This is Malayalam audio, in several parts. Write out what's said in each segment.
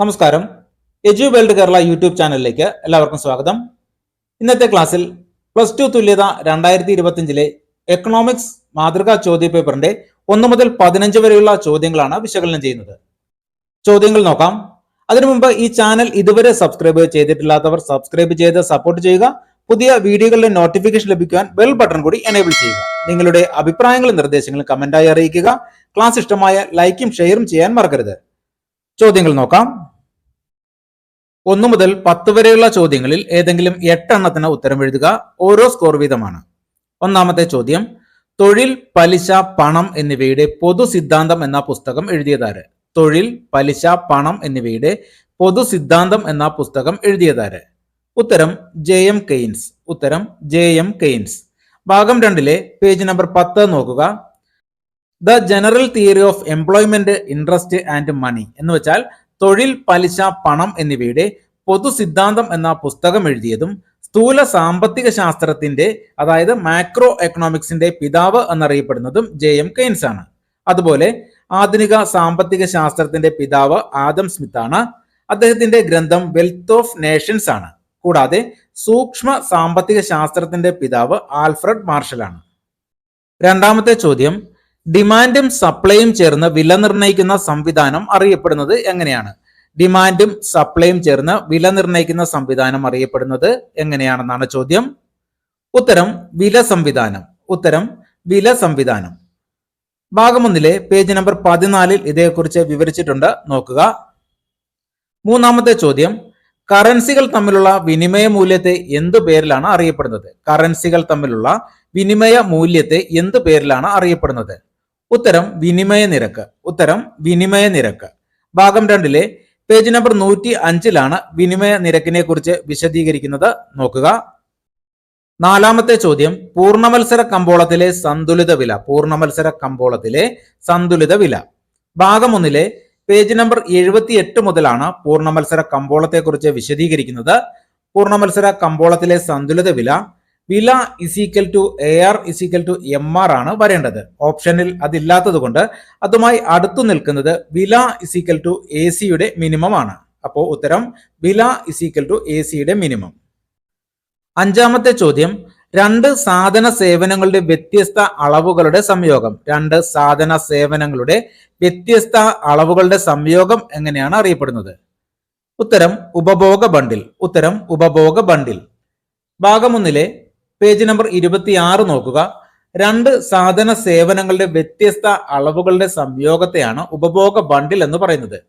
നമസ്കാരം. എജു വേൾഡ് കേരള യൂട്യൂബ് ചാനലിലേക്ക് എല്ലാവർക്കും സ്വാഗതം. ഇന്നത്തെ ക്ലാസ്സിൽ പ്ലസ് ടു തുല്യത രണ്ടായിരത്തി ഇരുപത്തിയഞ്ചിലെ എക്കണോമിക്സ് മാതൃകാ ചോദ്യ പേപ്പറിന്റെ ഒന്ന് മുതൽ പതിനഞ്ച് വരെയുള്ള ചോദ്യങ്ങളാണ് വിശകലനം ചെയ്യുന്നത്. ചോദ്യങ്ങൾ നോക്കാം. അതിനു മുമ്പ് ഈ ചാനൽ ഇതുവരെ സബ്സ്ക്രൈബ് ചെയ്തിട്ടില്ലാത്തവർ സബ്സ്ക്രൈബ് ചെയ്ത് സപ്പോർട്ട് ചെയ്യുക. പുതിയ വീഡിയോകളുടെ നോട്ടിഫിക്കേഷൻ ലഭിക്കുവാൻ ബെൽ ബട്ടൺ കൂടി എനേബിൾ ചെയ്യുക. നിങ്ങളുടെ അഭിപ്രായങ്ങളും നിർദ്ദേശങ്ങളും കമന്റായി അറിയിക്കുക. ക്ലാസ് ഇഷ്ടമായ ലൈക്കും ഷെയറും ചെയ്യാൻ മറക്കരുത്. ചോദ്യങ്ങൾ നോക്കാം. ഒന്നു മുതൽ പത്ത് വരെയുള്ള ചോദ്യങ്ങളിൽ ഏതെങ്കിലും എട്ടെണ്ണത്തിന് ഉത്തരം എഴുതുക. ഓരോ സ്കോർ വീതമാണ്. ഒന്നാമത്തെ ചോദ്യം തൊഴിൽ പലിശ പണം എന്നിവയുടെ പൊതു സിദ്ധാന്തം എന്ന പുസ്തകം എഴുതിയതാര്? തൊഴിൽ പലിശ പണം എന്നിവയുടെ പൊതു സിദ്ധാന്തം എന്ന പുസ്തകം എഴുതിയതാര്? ഉത്തരം ജെ എം കെയ്ൻസ്. ഉത്തരം ജെ എം കെയ്ൻസ്. ഭാഗം രണ്ടിലെ പേജ് നമ്പർ പത്ത് നോക്കുക. The general theory of employment interest and money എന്ന് വെച്ചാൽ തൊഴിൽ പലിശ പണം എന്നിവയുടെ പൊതു സിദ്ധാന്തം എന്ന പുസ്തകം എഴുതിയതും സ്ഥൂല സാമ്പത്തിക ശാസ്ത്രത്തിന്റെ അതായത് മാക്രോ എക്കണോമിക്സിന്റെ പിതാവ് എന്നറിയപ്പെടുന്നതും ജെ എം കെയ്ൻസ് ആണ്. അതുപോലെ ആധുനിക സാമ്പത്തിക ശാസ്ത്രത്തിന്റെ പിതാവ് ആദം സ്മിത്ത് ആണ്. അദ്ദേഹത്തിന്റെ ഗ്രന്ഥം വെൽത്ത് ഓഫ് നേഷൻസ് ആണ്. കൂടാതെ സൂക്ഷ്മ സാമ്പത്തിക ശാസ്ത്രത്തിന്റെ പിതാവ് ആൽഫ്രഡ് മാർഷൽ ആണ്. രണ്ടാമത്തെ ചോദ്യം ഡിമാൻഡും സപ്ലൈയും ചേർന്ന് വില നിർണയിക്കുന്ന സംവിധാനം അറിയപ്പെടുന്നത് എങ്ങനെയാണ്? ഡിമാൻഡും സപ്ലൈയും ചേർന്ന് വില നിർണയിക്കുന്ന സംവിധാനം അറിയപ്പെടുന്നത് എങ്ങനെയാണെന്നാണ് ചോദ്യം. ഉത്തരം വില സംവിധാനം. ഉത്തരം വില സംവിധാനം. ഭാഗം ഒന്നിലെ പേജ് നമ്പർ പതിനാലിൽ ഇതേക്കുറിച്ച് വിവരിച്ചിട്ടുണ്ട്. നോക്കുക. മൂന്നാമത്തെ ചോദ്യം. കറൻസികൾ തമ്മിലുള്ള വിനിമയ മൂല്യത്തെ എന്ത് പേരിലാണ് അറിയപ്പെടുന്നത്? കറൻസികൾ തമ്മിലുള്ള വിനിമയ മൂല്യത്തെ എന്ത് പേരിലാണ് അറിയപ്പെടുന്നത്? ഉത്തരം വിനിമയ നിരക്ക്. ഉത്തരം വിനിമയ നിരക്ക്. ഭാഗം രണ്ടിലെ പേജ് നമ്പർ നൂറ്റി അഞ്ചിലാണ് വിനിമയ നിരക്കിനെ കുറിച്ച് വിശദീകരിക്കുന്നത്. നോക്കുക. നാലാമത്തെ ചോദ്യം പൂർണമത്സര കമ്പോളത്തിലെ സന്തുലിത വില. പൂർണമത്സര കമ്പോളത്തിലെ സന്തുലിത വില. ഭാഗം ഒന്നിലെ പേജ് നമ്പർ എഴുപത്തി എട്ട് മുതലാണ് പൂർണമത്സര കമ്പോളത്തെ കുറിച്ച് വിശദീകരിക്കുന്നത്. പൂർണമത്സര കമ്പോളത്തിലെ സന്തുലിത വില വില equal to A R equal to M R ആണ് വരേണ്ടത്. ഓപ്ഷനിൽ അതില്ലാത്തത് കൊണ്ട് അതുമായി അടുത്തു നിൽക്കുന്നത് വില ഇസീക്കൽ ടു എ സിയുടെ മിനിമം ആണ്. അപ്പോൾ ഉത്തരം വില ഇസീക്കൽ ടു എ സിയുടെ മിനിമം അഞ്ചാമത്തെ ചോദ്യം രണ്ട് സാധന സേവനങ്ങളുടെ വ്യത്യസ്ത അളവുകളുടെ സംയോഗം. രണ്ട് സാധന സേവനങ്ങളുടെ വ്യത്യസ്ത അളവുകളുടെ സംയോഗം എങ്ങനെയാണ് അറിയപ്പെടുന്നത്? ഉത്തരം ഉപഭോഗ ബണ്ടിൽ ഉത്തരം ഉപഭോഗ ബണ്ടിൽ ഭാഗം ഒന്നിലെ പേജ് നമ്പർ ഇരുപത്തിയാറ് നോക്കുക. രണ്ട് സാധന സേവനങ്ങളുടെ വ്യത്യസ്ത അളവുകളുടെ സംയോഗത്തെയാണ് ഉപഭോഗ ബണ്ടിൽ എന്ന് പറയുന്നത്.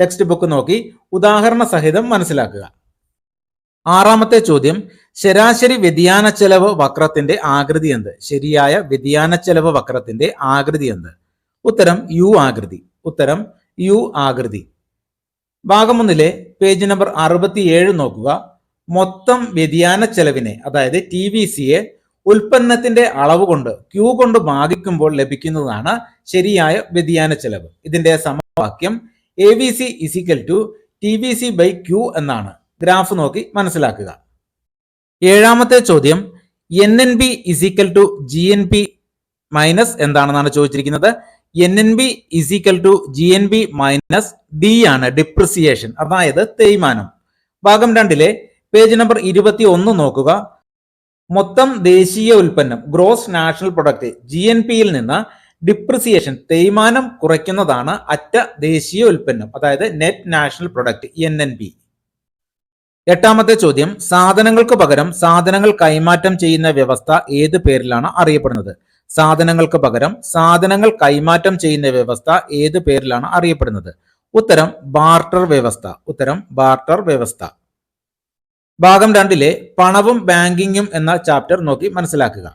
ടെക്സ്റ്റ് ബുക്ക് നോക്കി ഉദാഹരണ സഹിതം മനസ്സിലാക്കുക. ആറാമത്തെ ചോദ്യം ശരാശരി വ്യതിയാന ചെലവ് വക്രത്തിന്റെ ആകൃതി എന്ത്? ശരിയായ വ്യതിയാന ചെലവ് വക്രത്തിന്റെ ആകൃതി എന്ത്? ഉത്തരം യു ആകൃതി. ഉത്തരം യു ആകൃതി. ഭാഗം ഒന്നിലെ പേജ് നമ്പർ അറുപത്തിയേഴ് നോക്കുക. മൊത്തം വ്യതിയാന ചെലവിനെ അതായത് ടി വി സിയെ ഉൽപ്പന്നത്തിന്റെ അളവ് കൊണ്ട് ക്യൂ കൊണ്ട് ഭാഗിക്കുമ്പോൾ ലഭിക്കുന്നതാണ് ശരിയായ വ്യതിയാന ചെലവ്. ഇതിന്റെ സമവാക്യം A V C equal to T V C by Q എന്നാണ്. ഗ്രാഫ് നോക്കി മനസ്സിലാക്കുക. ഏഴാമത്തെ ചോദ്യം N N B equal to G N P minus എന്താണെന്നാണ് ചോദിച്ചിരിക്കുന്നത്? N N B equal to G N B minus D ആണ് ഡിപ്രിസിയേഷൻ അതായത് തേയ്മാനം. ഭാഗം രണ്ടിലെ പേജ് നമ്പർ ഇരുപത്തി ഒന്ന് നോക്കുക. മൊത്തം ദേശീയ ഉൽപ്പന്നം gross national product G N പിയിൽ നിന്ന് ഡിപ്രിസിയേഷൻ തേയ്മാനം കുറയ്ക്കുന്നതാണ് അറ്റ ദേശീയ ഉൽപ്പന്നം അതായത് net national product N N P എട്ടാമത്തെ ചോദ്യം സാധനങ്ങൾക്ക് പകരം സാധനങ്ങൾ കൈമാറ്റം ചെയ്യുന്ന വ്യവസ്ഥ ഏത് പേരിലാണ് അറിയപ്പെടുന്നത്? സാധനങ്ങൾക്ക് പകരം സാധനങ്ങൾ കൈമാറ്റം ചെയ്യുന്ന വ്യവസ്ഥ ഏത് പേരിലാണ് അറിയപ്പെടുന്നത്? ഉത്തരം ബാർട്ടർ വ്യവസ്ഥ. ഉത്തരം ബാർട്ടർ വ്യവസ്ഥ. ഭാഗം രണ്ടിലെ പണവും ബാങ്കിങ്ങും എന്ന ചാപ്റ്റർ നോക്കി മനസ്സിലാക്കുക.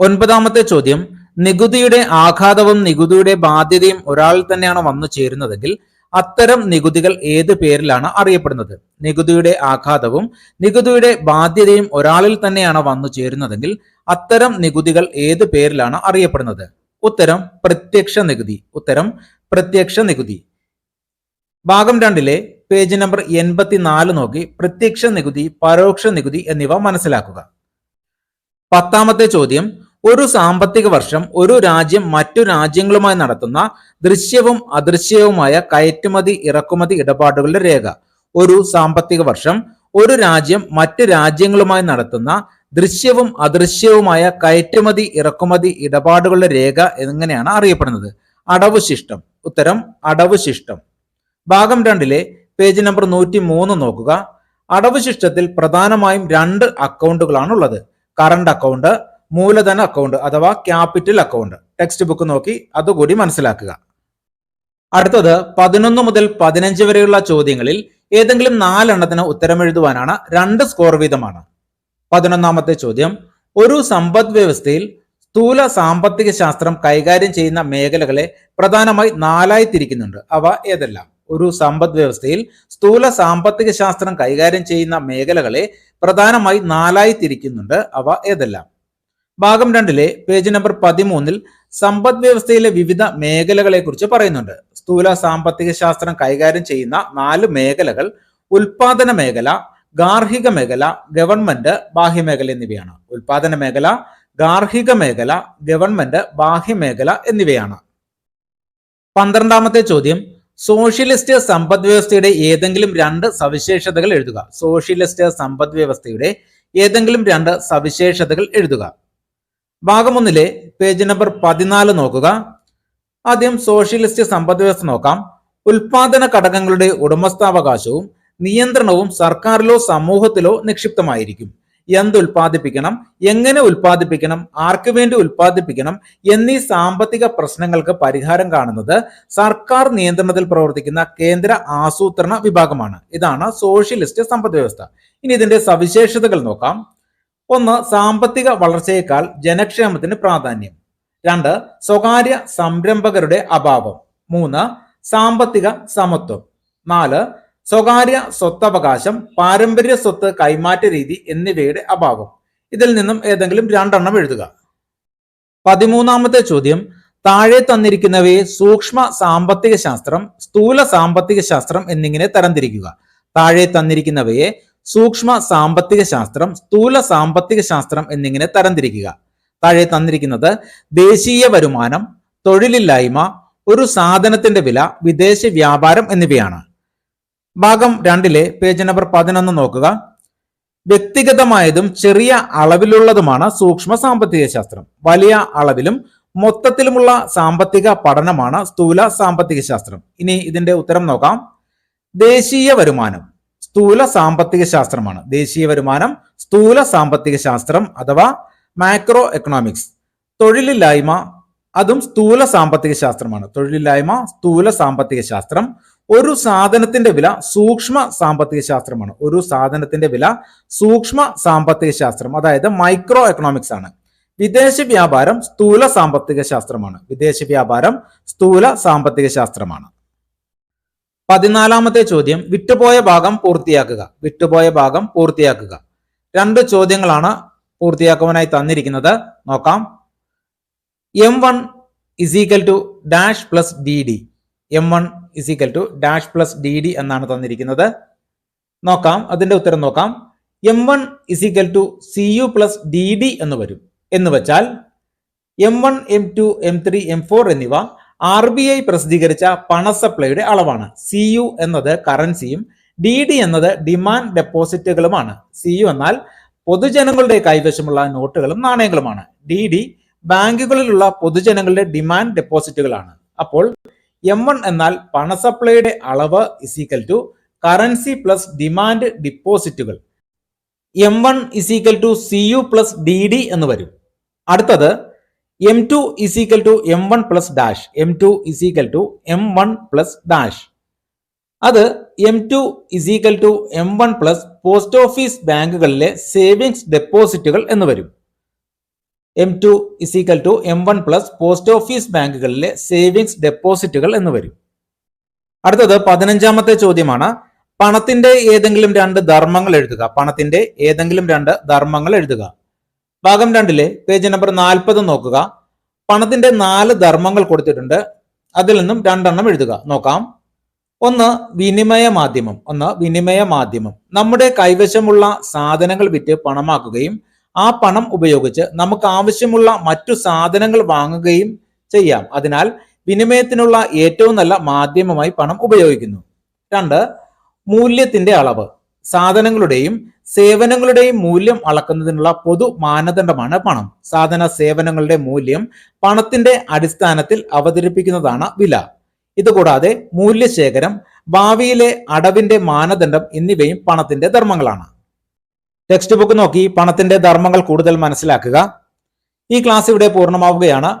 ഒൻപതാമത്തെ ചോദ്യം നികുതിയുടെ ആഘാതവും നികുതിയുടെ ബാധ്യതയും ഒരാളിൽ തന്നെയാണ് വന്നു ചേരുന്നതെങ്കിൽ അത്തരം നികുതികൾ ഏത് പേരിലാണ് അറിയപ്പെടുന്നത്? നികുതിയുടെ ആഘാതവും നികുതിയുടെ ബാധ്യതയും ഒരാളിൽ തന്നെയാണ് വന്നു ചേരുന്നതെങ്കിൽ അത്തരം നികുതികൾ ഏത് പേരിലാണ് അറിയപ്പെടുന്നത്? ഉത്തരം പ്രത്യക്ഷ നികുതി. ഉത്തരം പ്രത്യക്ഷ നികുതി. ഭാഗം രണ്ടിലെ പേജ് നമ്പർ എൺപത്തിനാല് നോക്കി പ്രത്യക്ഷ നികുതി പരോക്ഷ നികുതി എന്നിവ മനസ്സിലാക്കുക. പത്താമത്തെ ചോദ്യം ഒരു സാമ്പത്തിക വർഷം ഒരു രാജ്യം മറ്റു രാജ്യങ്ങളുമായി നടത്തുന്ന ദൃശ്യവും അദൃശ്യവുമായ കയറ്റുമതി ഇറക്കുമതി ഇടപാടുകളുടെ രേഖ. ഒരു സാമ്പത്തിക വർഷം ഒരു രാജ്യം മറ്റു രാജ്യങ്ങളുമായി നടത്തുന്ന ദൃശ്യവും അദൃശ്യവുമായ കയറ്റുമതി ഇറക്കുമതി ഇടപാടുകളുടെ രേഖ എങ്ങനെയാണ് അറിയപ്പെടുന്നത്? അടവ് ശിഷ്ടം ഉത്തരം അടവ് ശിഷ്ടം ഭാഗം രണ്ടിലെ പേജ് നമ്പർ നൂറ്റി മൂന്ന് നോക്കുക. അടവ് ശിഷ്ടത്തിൽ പ്രധാനമായും രണ്ട് അക്കൗണ്ടുകളാണ് ഉള്ളത് കറണ്ട് അക്കൗണ്ട് മൂലധന അക്കൗണ്ട് അഥവാ ക്യാപിറ്റൽ അക്കൗണ്ട്. ടെക്സ്റ്റ് ബുക്ക് നോക്കി അതുകൂടി മനസ്സിലാക്കുക. അടുത്തത് പതിനൊന്ന് മുതൽ പതിനഞ്ച് വരെയുള്ള ചോദ്യങ്ങളിൽ ഏതെങ്കിലും നാലെണ്ണത്തിന് ഉത്തരമെഴുതുവാനാണ് രണ്ട് സ്കോർ വീതമാണ്. പതിനൊന്നാമത്തെ ചോദ്യം ഒരു സമ്പദ് വ്യവസ്ഥയിൽ സ്ഥൂല സാമ്പത്തിക ശാസ്ത്രം കൈകാര്യം ചെയ്യുന്ന മേഖലകളെ പ്രധാനമായി നാലായി തിരിക്കുന്നുണ്ട്. അവ ഏതെല്ലാം? ഒരു സമ്പദ് വ്യവസ്ഥയിൽ സ്ഥൂല സാമ്പത്തിക ശാസ്ത്രം കൈകാര്യം ചെയ്യുന്ന മേഖലകളെ പ്രധാനമായി നാലായി തിരിക്കുന്നുണ്ട്. അവ ഏതെല്ലാം? ഭാഗം രണ്ടിലെ പേജ് നമ്പർ പതിമൂന്നിൽ സമ്പദ് വ്യവസ്ഥയിലെ വിവിധ മേഖലകളെ കുറിച്ച് പറയുന്നുണ്ട്. സ്ഥൂല സാമ്പത്തിക ശാസ്ത്രം കൈകാര്യം ചെയ്യുന്ന നാല് മേഖലകൾ ഉൽപാദന മേഖല ഗാർഹിക മേഖല ഗവൺമെന്റ് ബാഹ്യമേഖല എന്നിവയാണ്. ഉൽപാദന മേഖല ഗാർഹിക മേഖല ഗവൺമെന്റ് ബാഹ്യമേഖല എന്നിവയാണ്. പന്ത്രണ്ടാമത്തെ ചോദ്യം സോഷ്യലിസ്റ്റ് സമ്പദ് വ്യവസ്ഥയുടെ ഏതെങ്കിലും രണ്ട് സവിശേഷതകൾ എഴുതുക. സോഷ്യലിസ്റ്റ് സമ്പദ് വ്യവസ്ഥയുടെ ഏതെങ്കിലും രണ്ട് സവിശേഷതകൾ എഴുതുക. ഭാഗം ഒന്നിലെ പേജ് നമ്പർ പതിനാല് നോക്കുക. ആദ്യം സോഷ്യലിസ്റ്റ് സമ്പദ് വ്യവസ്ഥ നോക്കാം. ഉൽപാദന ഘടകങ്ങളുടെ ഉടമസ്ഥാവകാശവും നിയന്ത്രണവും സർക്കാരിലോ സമൂഹത്തിലോ നിക്ഷിപ്തമായിരിക്കും. എന്ത് ഉൽപ്പാദിപ്പിക്കണം? എങ്ങനെ ഉൽപ്പാദിപ്പിക്കണം? ആർക്കു വേണ്ടി ഉൽപ്പാദിപ്പിക്കണം? എന്നീ സാമ്പത്തിക പ്രശ്നങ്ങൾക്ക് പരിഹാരം കാണുന്നത് സർക്കാർ നിയന്ത്രണത്തിൽ പ്രവർത്തിക്കുന്ന കേന്ദ്ര ആസൂത്രണ വിഭാഗമാണ്. ഇതാണ് സോഷ്യലിസ്റ്റ് സമ്പദ് വ്യവസ്ഥ. ഇനി ഇതിന്റെ സവിശേഷതകൾ നോക്കാം. ഒന്ന് സാമ്പത്തിക വളർച്ചയേക്കാൾ ജനക്ഷേമത്തിന് പ്രാധാന്യം. രണ്ട് സ്വകാര്യ സംരംഭകരുടെ അഭാവം. മൂന്ന് സാമ്പത്തിക സമത്വം. നാല് സ്വകാര്യ സ്വത്തവകാശം പാരമ്പര്യ സ്വത്ത് കൈമാറ്റ രീതി എന്നിവയുടെ അഭാവം. ഇതിൽ നിന്നും ഏതെങ്കിലും രണ്ടെണ്ണം എഴുതുക. പതിമൂന്നാമത്തെ ചോദ്യം താഴെ തന്നിരിക്കുന്നവയെ സൂക്ഷ്മ സാമ്പത്തിക ശാസ്ത്രം സ്ഥൂല സാമ്പത്തിക ശാസ്ത്രം എന്നിങ്ങനെ തരംതിരിക്കുക. താഴെ തന്നിരിക്കുന്നവയെ സൂക്ഷ്മ സാമ്പത്തിക ശാസ്ത്രം സ്ഥൂല സാമ്പത്തിക ശാസ്ത്രം എന്നിങ്ങനെ തരംതിരിക്കുക. താഴെ തന്നിരിക്കുന്നത് ദേശീയ വരുമാനം തൊഴിലില്ലായ്മ ഒരു സാധനത്തിന്റെ വില വിദേശ വ്യാപാരം എന്നിവയാണ്. ഭാഗം രണ്ടിലെ പേജ് നമ്പർ പതിനൊന്ന് നോക്കുക. വ്യക്തിഗതമായതും ചെറിയ അളവിലുള്ളതുമാണ് സൂക്ഷ്മ സാമ്പത്തിക ശാസ്ത്രം. വലിയ അളവിലും മൊത്തത്തിലുമുള്ള സാമ്പത്തിക പഠനമാണ് സ്ഥൂല സാമ്പത്തിക ശാസ്ത്രം. ഇനി ഇതിന്റെ ഉത്തരം നോക്കാം. ദേശീയ വരുമാനം സ്ഥൂല സാമ്പത്തിക ശാസ്ത്രമാണ്. ദേശീയ വരുമാനം സ്ഥൂല സാമ്പത്തിക ശാസ്ത്രം അഥവാ മാക്രോ എക്കണോമിക്സ് തൊഴിലില്ലായ്മ അതും സ്ഥൂല സാമ്പത്തിക ശാസ്ത്രമാണ്. തൊഴിലില്ലായ്മ സ്ഥൂല സാമ്പത്തിക ശാസ്ത്രം ഒരു സാധനത്തിന്റെ വില സൂക്ഷ്മ സാമ്പത്തിക ശാസ്ത്രമാണ്. ഒരു സാധനത്തിന്റെ വില സൂക്ഷ്മ സാമ്പത്തിക ശാസ്ത്രം അതായത് മൈക്രോ എക്കണോമിക്സ് ആണ്. വിദേശ വ്യാപാരം സ്ഥൂല സാമ്പത്തിക ശാസ്ത്രമാണ്. വിദേശ വ്യാപാരം സ്ഥൂല സാമ്പത്തിക ശാസ്ത്രമാണ്. പതിനാലാമത്തെ ചോദ്യം വിട്ടുപോയ ഭാഗം പൂർത്തിയാക്കുക. വിട്ടുപോയ ഭാഗം പൂർത്തിയാക്കുക. രണ്ട് ചോദ്യങ്ങളാണ് പൂർത്തിയാക്കുവാനായി തന്നിരിക്കുന്നത്. നോക്കാം. M one equal to dash plus D D M one equal to dash plus D D എന്നാണ് തന്നിരിക്കുന്നത്. നോക്കാം അതിന്റെ ഉത്തരം നോക്കാം. M one equal to C U plus D D എന്ന് വരും. എന്ന് വെച്ചാൽ M one M two M three M four എന്നിവ ആർ ബി ഐ പ്രസിദ്ധീകരിച്ച പണ സപ്ലൈയുടെ അളവാണ്. സി യു എന്നത് കറൻസിയും ഡി ഡി എന്നത് ഡിമാൻഡ് ഡെപ്പോസിറ്റുകളുമാണ് സി യു എന്നാൽ പൊതുജനങ്ങളുടെ കൈവശമുള്ള നോട്ടുകളും നാണയങ്ങളുമാണ്. ഡി ഡി ബാങ്കുകളിലുള്ള പൊതുജനങ്ങളുടെ ഡിമാൻഡ് ഡെപ്പോസിറ്റുകളാണ് അപ്പോൾ എം വൺ എന്നാൽ പണ സപ്ലൈയുടെ അളവ് equal to currency plus demand ഡിപ്പോസിറ്റുകൾ M one equal to C U plus D D എന്ന് വരും. അടുത്തത് M two equal to M one plus dash M two equal to M one plus dash അത് M two equal to M one plus post office ബാങ്കുകളിലെ savings ഡെപ്പോസിറ്റുകൾ എന്ന് വരും. M two equal to M one plus post office ബാങ്കുകളിലെ savings ഡെപ്പോസിറ്റുകൾ എന്ന് വരും. അടുത്തത് പതിനഞ്ചാമത്തെ ചോദ്യമാണ്. പണത്തിന്റെ ഏതെങ്കിലും രണ്ട് ധർമ്മങ്ങൾ എഴുതുക. പണത്തിന്റെ ഏതെങ്കിലും രണ്ട് ധർമ്മങ്ങൾ എഴുതുക. ഭാഗം രണ്ടിലെ പേജ് നമ്പർ നാൽപ്പത് നോക്കുക. പണത്തിന്റെ നാല് ധർമ്മങ്ങൾ കൊടുത്തിട്ടുണ്ട്. അതിൽ നിന്നും രണ്ടെണ്ണം എഴുതുക. നോക്കാം. ഒന്ന് വിനിമയ മാധ്യമം. ഒന്ന് വിനിമയ മാധ്യമം. നമ്മുടെ കൈവശമുള്ള സാധനങ്ങൾ വിറ്റ് പണമാക്കുകയും ആ പണം ഉപയോഗിച്ച് നമുക്ക് ആവശ്യമുള്ള മറ്റു സാധനങ്ങൾ വാങ്ങുകയും ചെയ്യാം. അതിനാൽ വിനിമയത്തിനുള്ള ഏറ്റവും നല്ല മാധ്യമമായി പണം ഉപയോഗിക്കുന്നു. രണ്ട് മൂല്യത്തിന്റെ അളവ്. സാധനങ്ങളുടെയും സേവനങ്ങളുടെയും മൂല്യം അളക്കുന്നതിനുള്ള പൊതു മാനദണ്ഡമാണ് പണം. സാധന സേവനങ്ങളുടെ മൂല്യം പണത്തിന്റെ അടിസ്ഥാനത്തിൽ അവതരിപ്പിക്കുന്നതാണ് വില. ഇതുകൂടാതെ മൂല്യശേഖരം ഭാവിയിലെ അടവിന്റെ മാനദണ്ഡം എന്നിവയും പണത്തിന്റെ ധർമ്മങ്ങളാണ്. ടെക്സ്റ്റ് ബുക്ക് നോക്കി പണത്തിന്റെ ധർമ്മങ്ങൾ കൂടുതൽ മനസ്സിലാക്കുക. ഈ ക്ലാസ് ഇവിടെ പൂർണമാവുകയാണ്.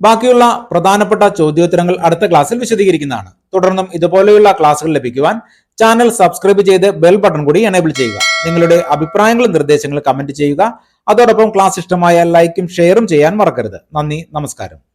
ബാക്കിയുള്ള പ്രധാനപ്പെട്ട ചോദ്യോത്തരങ്ങൾ അടുത്ത ക്ലാസ്സിൽ വിശദീകരിക്കുന്നതാണ്. തുടർന്നും ഇതുപോലെയുള്ള ക്ലാസ്സുകൾ ലഭിക്കുവാൻ ചാനൽ സബ്സ്ക്രൈബ് ചെയ്ത് ബെൽ ബട്ടൺ കൂടി എനേബിൾ ചെയ്യുക. നിങ്ങളുടെ അഭിപ്രായങ്ങളും നിർദ്ദേശങ്ങളും കമന്റ് ചെയ്യുക. അതോടൊപ്പം ക്ലാസ് ഇഷ്ടമായ ലൈക്കും ഷെയറും ചെയ്യാൻ മറക്കരുത്. നന്ദി നമസ്കാരം.